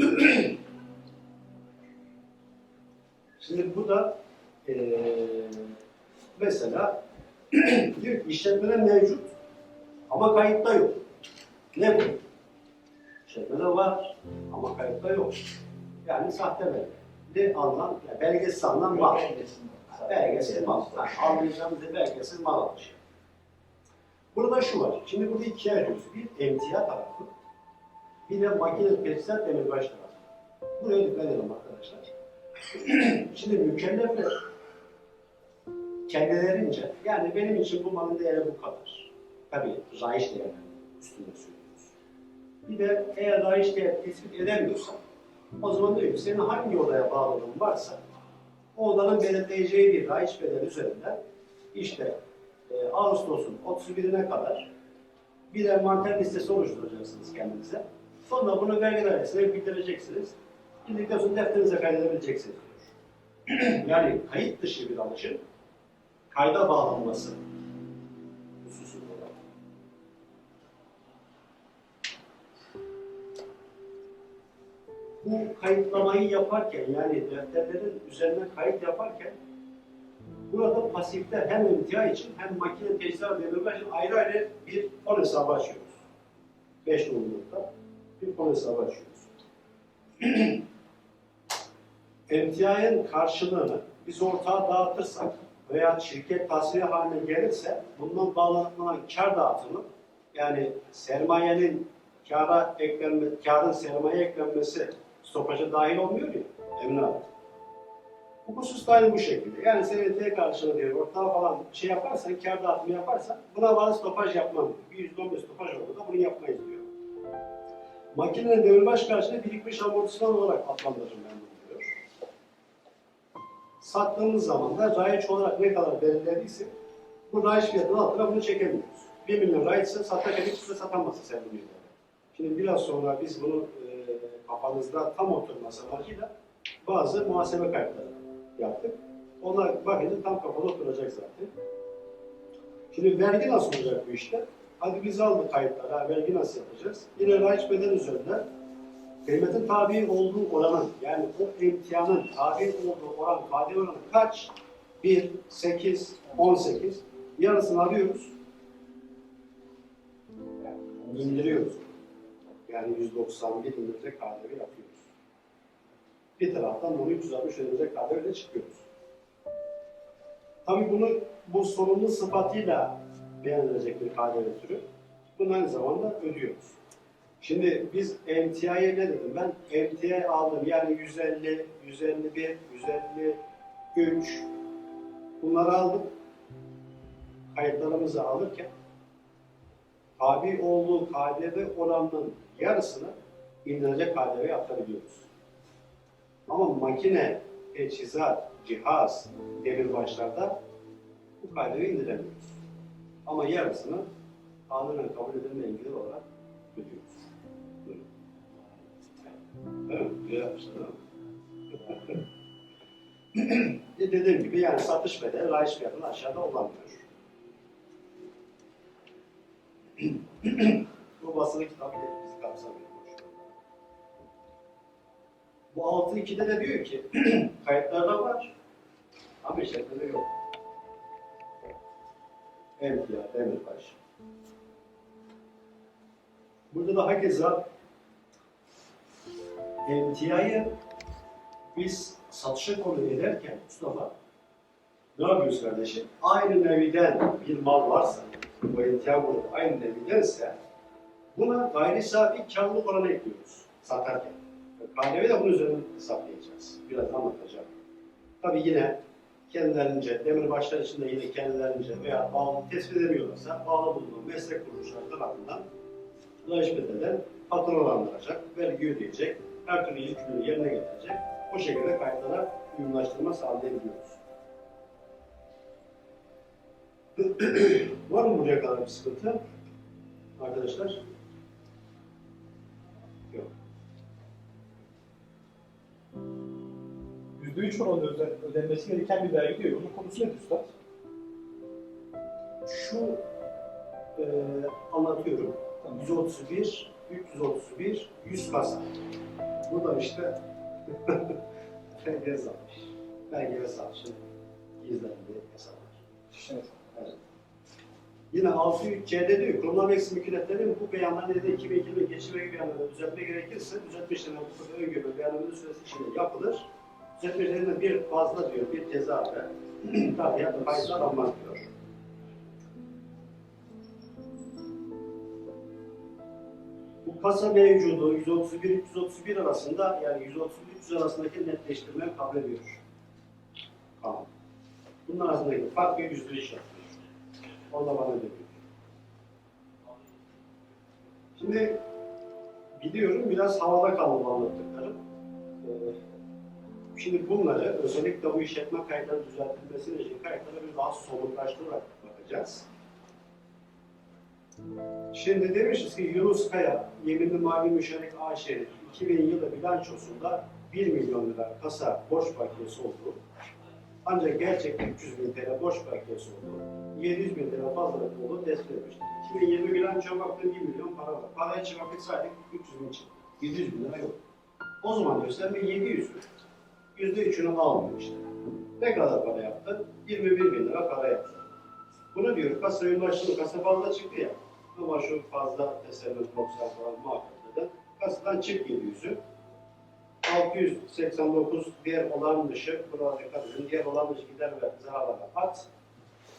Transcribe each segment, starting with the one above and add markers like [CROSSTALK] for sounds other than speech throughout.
[CLEARS THROAT] Şimdi bu da eee mesela [CLEARS THROAT] diyor ki işletmede mevcut ama kayıtta yok. Ne bu? İşletmede var ama kayıtta yok. Yani sahte belge. Ne anlam? Yani belgesiz anlam var. Belgesiz mal. Yani anlayacağımız belgesiz mal alışı. Burada şu var. Şimdi burada ikiye ayırıyoruz. Bir emtia tarafı, bir de makine tesisat demirbaş tarafı. Buraya dikkat edelim arkadaşlar. [CLEARS THROAT] Şimdi mükellefler kendilerince, yani benim için bu malın değeri bu kadar. Tabii rayiç değerinin üstünde söylüyoruz. Bir de eğer rayiç değer tespit edemiyorsan, o zaman diyor ki senin hangi odaya bağlılığın varsa, o odanın belirleyeceği bir rayiç bedeli üzerinden işte e, Ağustos'un 31'ine kadar bir envanter listesi oluşturacaksınız kendinize. Sonra bunu vergi dairesine bildireceksiniz. Bildikten sonra defterinize kaydedebileceksiniz [CLEARS THROAT] yani kayıt dışı bir alışın kayda bağlanması hususunda da. Bu kayıtlamayı yaparken yani defterlerin üzerine kayıt yaparken burada pasifler hem emtia için hem makine teçhizat verilmek için ayrı ayrı bir fon hesabı açıyoruz. 5 numaralıkta bir fon hesabı açıyoruz. [CLEARS THROAT] Emtianın karşılığını biz ortağa dağıtırsak veya şirket tasfiye haline gelirse bundan bağlanan kar dağıtımı yani sermayenin kâra eklenme, kârın sermaye eklenmesi stopaja dahil olmuyor ya Emine abi. Bu husus da aynı bu şekilde. Yani senete karşılığı diyor, ortağı falan şey yaparsan, kar dağıtımı yaparsan buna bağlı stopaj yapmam. Bir yüzde on stopaj oldu da bunu yapmayız diyor. Makinenin demirbaş karşılığı birikmiş amortisman olarak diyor. Sattığımız zaman da rayiç olarak ne kadar belirlediyse bu rayiç fiyatının altına bunu çekemiyoruz. 1 milyon rayiçse satarken hiç kimse satamazsa sen bunu. Şimdi biraz sonra biz bunu e, kafanızda tam oturması amacıyla bazı muhasebe kayıtları yaptık. Ona bakınca tam kafalı oturacak zaten. Şimdi vergi nasıl olacak bu işte? Hadi biz aldık kayıtları, ha, vergi nasıl yapacağız? Yine rayiç bedel üzerinden kıymetin tabi olduğu oranın, yani o emtianın tabi olduğu oran, KDV oranı kaç? 1, 8, 18. Yarısını alıyoruz. Yani indiriyoruz. Yani 191 indirecek KDV yapıyoruz. Bir taraftan bunu 360 indirecek KDV ile çıkıyoruz. Tabii bunu bu sorumlu sıfatıyla beğenilecek bir KDV türü. Bunu aynı zamanda ödüyoruz. Şimdi biz emtiaya ne dedim ben? Emtia aldım yani 150, 151, 153 bunları aldık. Kayıtlarımızı alırken tabi olduğu KDV oranının yarısını indirecek KDV atabiliyoruz. Ama makine, teçhizat, cihaz, demirbaşlarda bu KDV indiremiyoruz. Ama yarısını kanunen kabul edilenle ilgili olarak ödüyoruz. Güzel yapmışlar mi? E Dediğim gibi yani satış bedeli rayiç fiyatının aşağıda olamıyor. [CLEARS THROAT] Bu basılı kitap bizi kapsamıyor. Bu 6.2'de de diyor ki [CLEARS THROAT] kayıtlarda var ama işletmede yok. Emtia, Demirbaş. Burada da hakeza emtiayı biz satışa konu ederken Mustafa ne yapıyoruz kardeşim? Aynı neviden bir mal varsa, bu emtia grubu aynı nevidense buna gayri safi karlılık oranı ekliyoruz satarken. KDV de bunun üzerine hesaplayacağız. Biraz anlatacağım. Tabii yine kendilerince, demirbaşlar içinde yine kendilerince veya bağlı tespit edemiyorlarsa bağlı bulunan meslek kuruluşları tarafından Rayiç bedelen faturalandıracak, vergi ödeyecek, her türlü yükümlülüğü yerine getirecek. O şekilde kayıtlara uyumlaştırma sağlayabiliyoruz. [CLEARS THROAT] Var mı buraya kadar bir sıkıntı? Arkadaşlar? %3 oranında öden- ödenmesi gereken bir vergi diyor. Bunun konusu nedir Üstad? Şu e, anlatıyorum. 131 331, 100 kasa. Bu da işte [LAUGHS] belge satmış. Belge satışın gizlendiği hesaplar. Evet. Evet. Yine 603C'de diyor, kurumlama eksi mükelleflerin bu beyanlarını da 2020 geçirme beyanlarını düzeltme gerekirse düzeltme işlemi bu öngörü beyanlarının süresi içinde yapılır. İşleminde bir fazla diyor, bir ceza da faiz alınmaz diyor. Bu kasa mevcudu 131-331 arasında yani 131-300 arasındaki netleştirme kabul ediyor. Tamam. Bunun arasındaki fark yüzde iş yapıyor. O da bana diyor. Şimdi biliyorum biraz havada bu anlattıklarım. Ee, Şimdi bunları özellikle bu işletme kayıtları düzeltilmesi için kayıtlara bir daha somutlaştırarak bakacağız. Şimdi demişiz ki Yunus Kaya, yeminli mali müşerek AŞ 2000 yılı bilançosunda 1 milyon lira kasa borç bakiyesi olduğu, ancak gerçekten 300 bin TL borç bakiyesi olduğu, 700 bin TL fazlalık olduğu tespit edilmiştir. 2020 bilançoya baktığım 1 milyon para var. Paraya çıkardık saydık 300 bin çıktı. 700 bin lira yok. O zaman gösterme 700 bin. Yüzde üçünü almıyor işte. Ne kadar para yaptı? 21 bin lira para yaptı. Bunu diyor kasaya ulaştı, kasa fazla çıktı ya. Ama şu fazla teselli bokslar falan muhakkak dedi. Kasadan çık 700'ü. 689 diğer olan dışı, burada edin, diğer olan dışı gider ve zararlara at.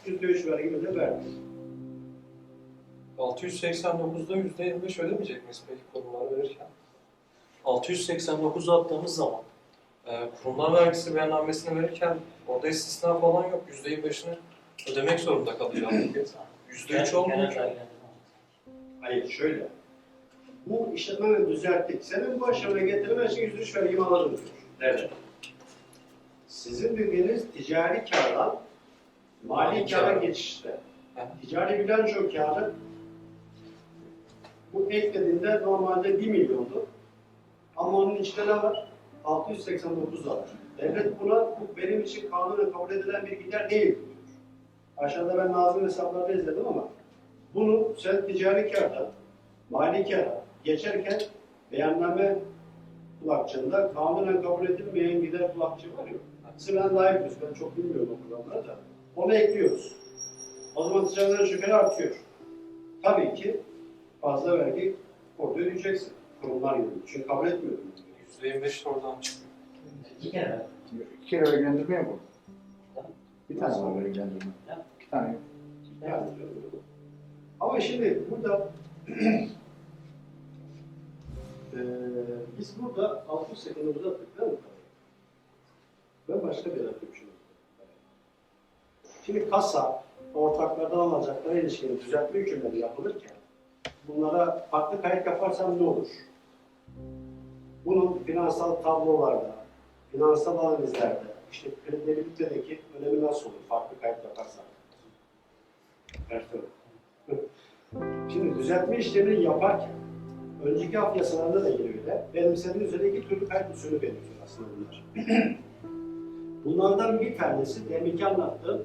%3 vergimi de verdi. 689'da %25 ödemeyecek miyiz peki kurumlar verirken? 689'u attığımız zaman e, kurumlar vergisi beyannamesini verirken orada istisna falan yok. %25'ini ödemek zorunda kalacağız. [CLEARS THROAT] %3 olmuyor. Hayır şöyle. Bu işletmeleri düzelttik. Senin bu aşamaya getirmen için yüzde üç vergimi alırım diyor. Evet. Sizin dediğiniz ticari kardan mali kâra geçişte. Ticari bilanço kârı bu eklediğinde normalde 1 milyondu. Ama onun içinde ne var? 689 var. Devlet buna bu benim için kanunen kabul edilen bir gider değil. Aşağıda ben Nazım hesaplarda izledim ama bunu sen ticari kârdan mali kâra geçerken beyanname kulakçığında kanunen kabul edilmeyen gider kulakçığı var ya. İyi biliyorsun. Ben çok bilmiyorum o programları da. Onu ekliyoruz. O zaman ticarilerin şüpheli artıyor. Tabii ki fazla vergi orada ödeyeceksin. Kurumlar gibi. Çünkü kabul etmiyorum. %25 de oradan çıkıyor. İki kere ver. İki kere vergilendirme yok mu? Bir tane var vergilendirme. İki tane yok. Yani, ama şimdi burada [CLEARS THROAT] eee biz burada 600 sekunda uzattık değil mi? Ben başka bir yere şimdi. Şimdi kasa, ortaklardan alacaklara ilişkin düzeltme hükümleri yapılırken bunlara farklı kayıt yaparsam ne olur? Bunun finansal tablolarda, finansal analizlerde, işte kredibilitedeki önemi nasıl olur farklı kayıt yaparsam? Ertuğrul. Şimdi düzeltme işlemini yaparken önceki af yasalarında da yine öyle. Benimsediğiniz üzere iki türlü kayıt usulü benimsiyor aslında bunlar. [CLEARS THROAT] Bunlardan bir tanesi deminki anlattığım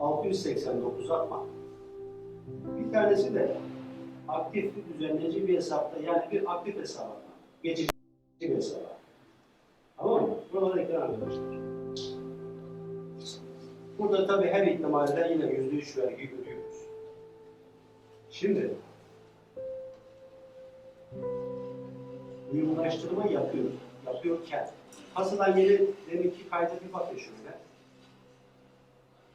689 atma. Bir tanesi de aktif bir düzenleyici bir hesapta yani bir aktif hesaba geçici hesaba. Tamam mı? Buralara ekler arkadaşlar. Burada tabii her ihtimalde yine yüzde üç vergi görüyoruz. Şimdi uyumlaştırma yapıyoruz. Yapıyorken kasadan geri deminki kayda bir bakın şöyle.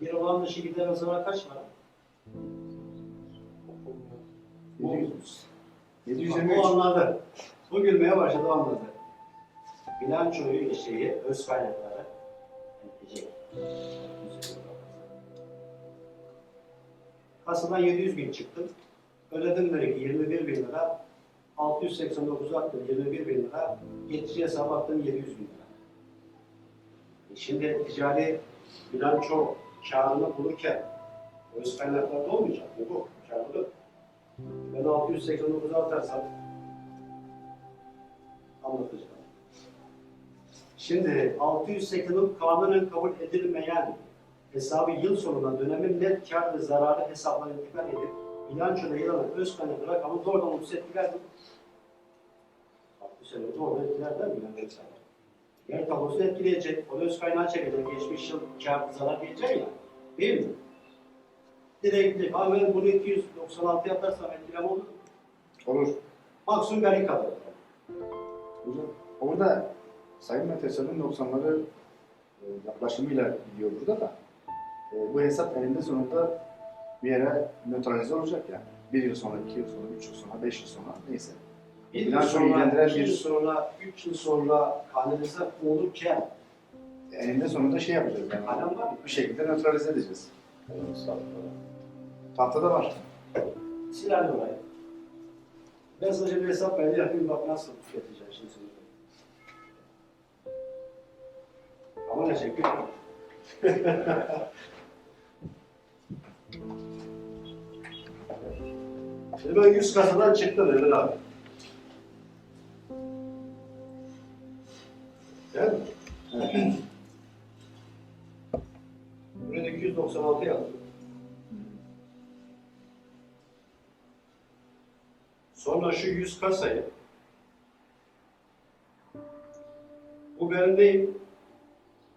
Bir olan dışı gider o zaman kaç var? 700. O 723. anladı. Bu gülmeye başladı o anladı. Bilançoyu şeyi, öz kaynakları yönetecek. Kasadan 700 bin çıktım. Ödedim vergi 21 bin lira. 689 attım 21 bin lira. Getirici hesabı attım 700 bin lira. E Şimdi ticari bilanço karını bulurken öz kaynaklarda olmayacak mı bu? Karlı. Ben 689 atarsam anlatacağım. Şimdi 689 kanunen kabul edilmeyen hesabı yıl sonuna dönemin net kar ve zararı hesaplarına intikal edip bilançoda yer alan öz kaynaklı rakamı doğrudan 30 etkiler mi? sene doğru etkiler değil mi? Yani sen. Yer tablosu etkileyecek, o öz kaynağı çekecek, geçmiş yıl kar zarar gelecek ya. Değil mi? Direkt gidecek. Ama ben bunu 296 yaparsam etkilem olur. mu? Olur. Maksimum vergi kadar. Hocam, orada Sayın Meteşan'ın 90'ları e, yaklaşımıyla gidiyor burada da e, bu hesap elinde sonunda bir yere nötralize olacak yani. Bir yıl sonra, iki yıl sonra, üç yıl sonra, beş yıl sonra neyse. Bir yıl sonra, iki yıl bir- sonra, üç yıl sonra kanalize olurken Elinde sonunda şey yapacağız yani. kalem var mı? Bir şekilde nötralize edeceğiz. Tahtada var. Silahlı orayı. Ben sadece bir hesap belli yapayım bak nasıl tüketeceğim şimdi Ama ne çekiyor? Şimdi ben 100 kasadan çıktım Emir abi. Değil mi? Evet. Buraya 296 yazdım. Sonra şu 100 kasayı bu benim değil.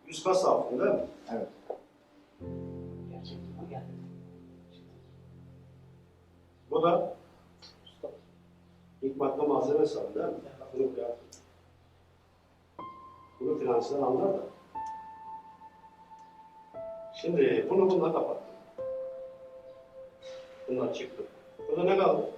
100 kasa altında değil mi? Evet. Bu da ilk madde malzeme sandı değil mi? Bunu. Bunu finanslar anlar da. Şimdi bunu bununla kapattım. Bunlar çıktı. Burada ne kaldı?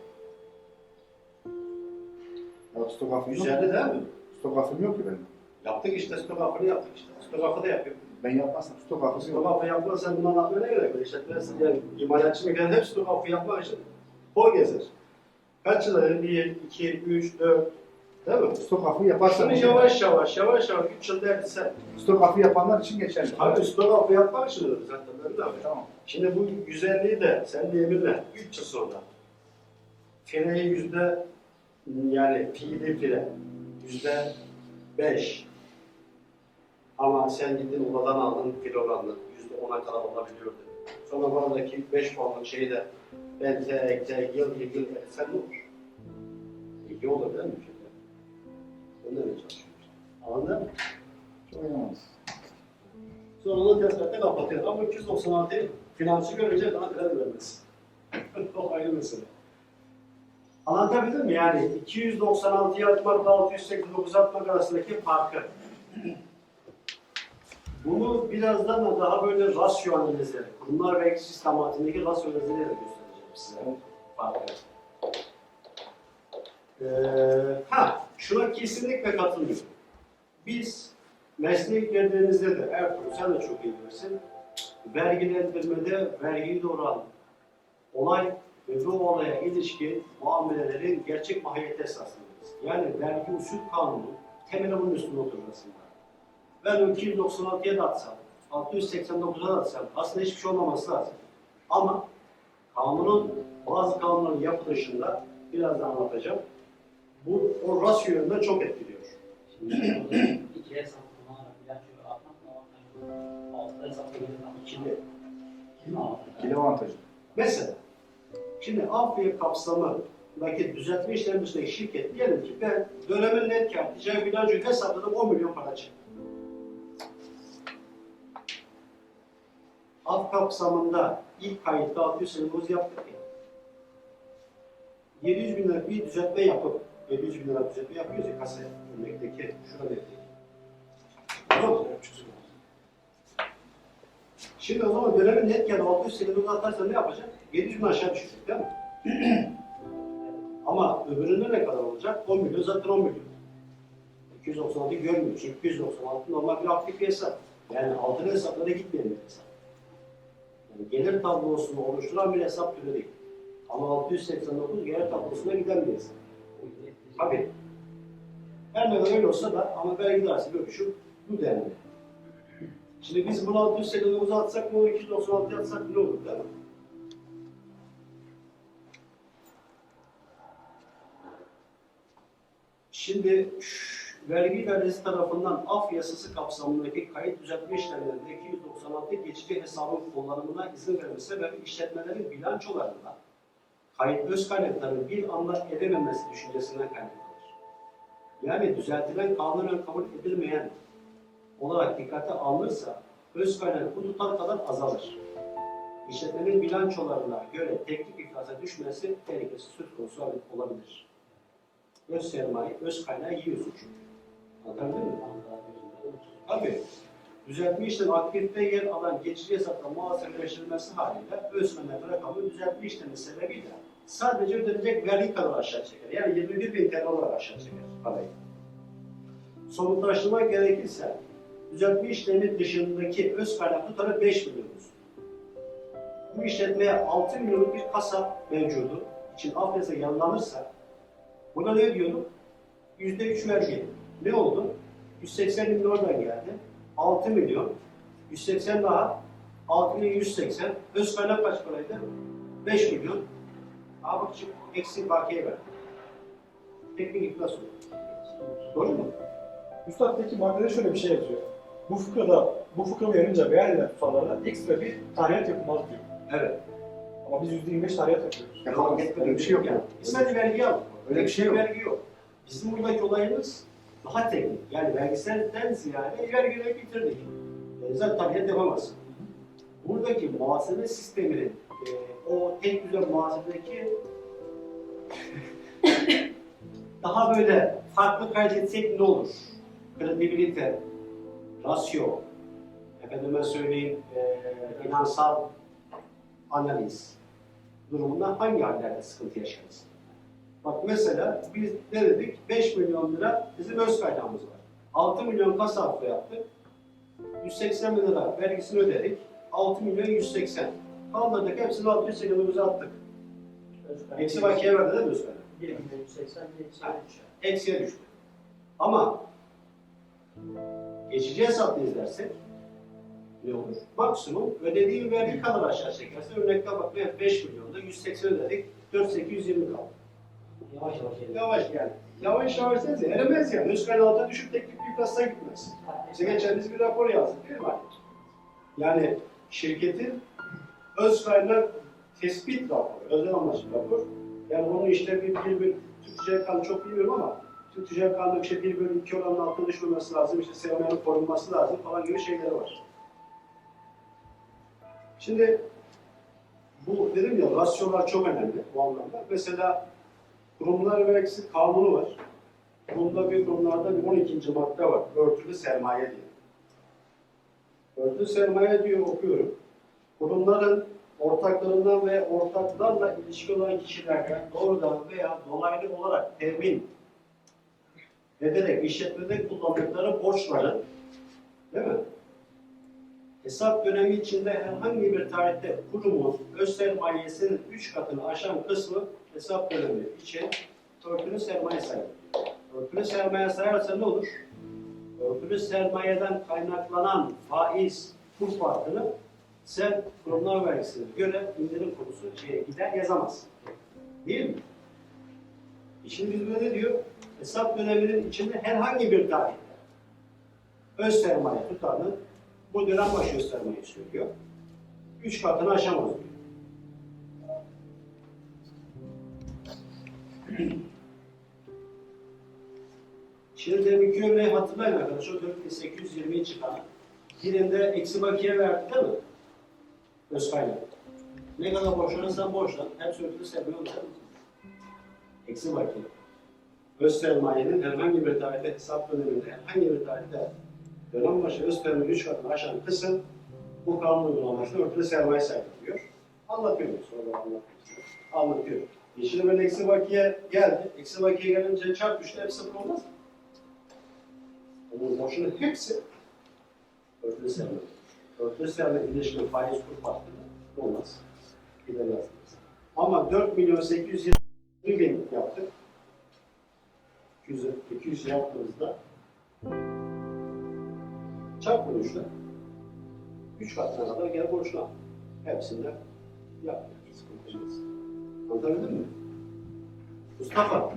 Ya stok afım yok. Güzeldi değil mi? Stok afım yok ki benim. Yaptık işte stokafını yaptık işte. Stokafı da yapıyorum. Ben yapmazsam stok afısı yok. Stokafı yapmazsan bunu anlatmaya ne gerek var? İşletmesin yani imalatçı mı hep stokafı yapmak için kol gezer. Kaç yıl? Bir, iki, üç, dört. Değil mi? Stok afı yaparsan Şimdi yavaş yavaş, yavaş yavaş, üç yıl derdi sen. Stok afı yapanlar için geçerli. Abi stokafı yapmak için olur zaten. De abi. Tamam. Şimdi bu güzelliği de sen de eminle 3 yıl sonra fileyi yüzde yani fiili file yüzde 5 ama sen gittin odadan aldın oranını yüzde 10'a kadar olabiliyordu. Sonra baradaki 5 puanlık şeyi de bente, ekte, yıl yıl yıl sen ne olur? İyi değil mi? Ben de öyle çalışıyorum. Anladın mı? Çok oynamaz. Sonra onu tezgahta kapatıyor. Ama 296'yı finansı görünce daha kredi vermez. [LAUGHS] o ayrı mesele. Anlatabildim mi? Yani 296'yı atmakla 689 atmak arasındaki farkı. Bunu birazdan da daha böyle rasyo analizleri, kurumlar ve sistematindeki rasyo analizleri de göstereceğim size. Farkı. Ee, ha, şuna kesinlikle katılıyorum. Biz Mesleğe girdiğinizde de Ertuğrul sen de çok iyi bilirsin. Vergilendirmede vergiyi doğuran olay ve bu olaya ilişkin muamelelerin gerçek mahiyeti esasındayız. Yani vergi usul kanunu temeli bunun üstünde oturur aslında. Ben o 296'ya da atsam, 689'a da atsam aslında hiçbir şey olmaması lazım. Ama kanunun bazı kanunların yapılışında birazdan anlatacağım. Bu o rasyo yönünden çok etkiliyor. Şimdi iki hesap kullanarak bilançoyu atmak mı avantajlı? Altı hesap kullanarak Şimdi kim avantajlı? İkili avantajı. Mesela, şimdi Afya kapsamındaki düzeltme işlemi dışındaki şirket diyelim ki ben dönemin net kar ticari bilançoyu hesapladım 10 milyon para çıktı. Af kapsamında ilk kayıtta 600 senemiz yaptık ya. 700 bin lira bir düzeltme yapıp 700 bin lira düzeltme yapıyoruz ya kasaya. Örnekteki şurada yaptık. Tamam mı? Şimdi o zaman dönemin net kârı 600 senemiz atarsa ne yapacak? 700 bin aşağı düşecek değil mi? Ama öbüründe ne kadar olacak? 10 milyon zaten 10 milyon. 296 görmüyor. Çünkü 296 normal bir aktif bir hesap. Yani altın hesaplara gitmeyen bir hesap. Gelir tablosunu oluşturan bir hesap türü değil. Ama 689 gelir tablosuna giden bir hesap. Tabii. Her ne öyle olsa da ama vergi dairesi bölüşü bu denli. Şimdi biz bunu 689'a atsak olur, 296'ya atsak ne olur değil mi? Şimdi şş, vergi idaresi tarafından af yasası kapsamındaki kayıt düzeltme işlemlerinde 296 geçici hesabın kullanımına izin verme sebebi işletmelerin bilançolarında kayıt öz kaynaklarının bir anda edememesi düşüncesinden kaynaklanır. yani düzeltilen kanunen kabul edilmeyen olarak dikkate alınırsa öz kaynak bu tutar kadar azalır. İşletmenin bilançolarına göre teknik iflasa düşmesi tehlikesi söz konusu olabilir. Öz sermaye, öz kaynağı yiyorsun çünkü. Anlatabildim mi? Tabii. Düzeltme işlemi aktifte yer alan geçici hesapta muhasebeleştirilmesi halinde öz kaynak rakamı düzeltme işlemi sebebiyle sadece ödenecek vergi kadar aşağı çeker. Yani 21 bin TL olarak aşağı çeker parayı. Somutlaştırmak gerekirse düzeltme işlemi dışındaki öz kaynak tutarı 5 milyonuz. Bu işletmeye 6 milyonluk bir kasa mevcudu için afyasa yanlanırsa burada ne diyorduk? %3 vergi. Ne oldu? 180 milyon oradan geldi. 6 milyon. 180 daha. 6 milyon 180. Öz kaynak kaç paraydı? 5 milyon. Aa bak şimdi eksi bakiye ver. Teknik iflas olur. Doğru mu? Üstad peki maddede şöyle bir şey yazıyor. Bu fıkrada, bu fıkra uyarınca beyan edilen tutarlarda ekstra bir tarihat yapılmaz diyor. Evet. Ama biz %25 tarihat yapıyoruz. Ya tamam, öyle bir şey yok ya. İsmet vergi aldık. Öyle bir şey yok. Vergi yok. Bizim buradaki olayımız daha teknik. Yani vergiselden ziyade vergileri bitirdik. E, zaten tabiat yapamaz. Buradaki muhasebe sisteminin e, o tek düzen muhasebedeki [LAUGHS] daha böyle farklı kaydetsek ne olur? Kredibilite, rasyo, efendime söyleyeyim e, finansal analiz durumunda hangi hallerde sıkıntı yaşarız? Bak mesela biz ne dedik? 5 milyon lira bizim öz kaynağımız var. 6 milyon kasapla yaptık. 180 bin lira vergisini ödedik. 6 milyon 180. Kaldırdık hepsini 680'imize attık. Eksi bakiye verdi değil mi öz kaynak? 1 milyon 180 bir eksi Ha. düşer. Eksiye düştü. Ama geçici hesapla izlersek ne olur? Maksimum ödediğin vergi kadar aşağı çekerse örnekte bak evet 5 milyonda 180 ödedik 4820 kaldı. Yavaş yavaş geliyor. Yavaş geldi. Yavaş yavaş derse eremez yani. Öz kaynağına düşüp teknik bir kasaya gitmez. Bize geçen bir rapor yazdık değil mi? Yani şirketin öz kaynak tespit raporu, özel amaçlı rapor. Yani onun işte bir, bir, bir Türk Ticaret Kanunu çok bilmiyorum ama Türk Ticaret Kanunu'nda işte bir bölü iki oranın altına düşmemesi lazım, işte sermayenin korunması lazım falan gibi şeyleri var. Şimdi bu dedim ya rasyolar çok önemli bu anlamda. Mesela kurumlar vergisi kanunu var. Bunda bir kurumlarda bir 12. madde var. Örtülü sermaye diye. Örtülü sermaye diyor okuyorum. Kurumların ortaklarından ve ortaklarla ilişki olan kişilerden doğrudan veya dolaylı olarak temin ederek işletmede kullandıkları borçların değil mi? Hesap dönemi içinde herhangi bir tarihte kurumun öz sermayesinin 3 katını aşan kısmı hesap dönemi için örtülü sermaye sayılır. Örtülü sermaye sayarsa ne olur? Örtülü sermayeden kaynaklanan faiz kur farkını sen kurumlar vergisine göre indirim konusu şeye gider yazamazsın. Değil mi? E Şimdi biz ne diyor? Hesap döneminin içinde herhangi bir tarihte öz sermaye tutarını bu dönem başı öz sermaye söylüyor. Üç katını aşamaz diyor. Şimdi deminki örneği hatırlayın arkadaşlar. 4820'yi çıkan. Birinde eksi bakiye verdi değil mi? Öz kaynak. Ne kadar borçlanırsan borçlan. Sermaye olur. değil mi? Eksi bakiye. Öz sermayenin herhangi bir tarihte hesap döneminde, herhangi bir tarihte dönem başı öz sermaye 3 katını aşan kısım bu kanun uygulamasında örtülü sermaye sayılıyor. Anlatıyor. Sonra anlatıyor. Anlatıyor. Böyle eksi bakiye geldi. Eksi bakiye gelince çarp üçte hepsi sıfır olmaz mı? Onun borçunun hepsi örtülü sermaye. Örtülü sermaye ilişkin faiz kur farkı olmaz. Gider yazmaz. Ama 4 milyon 820 bin yaptık. 200, 200 yaptığımızda çarp üçle. 3 katına kadar gel borçlan. Hepsinde yaptık. Sıkıntı. Anlatabildim mi? Mustafa,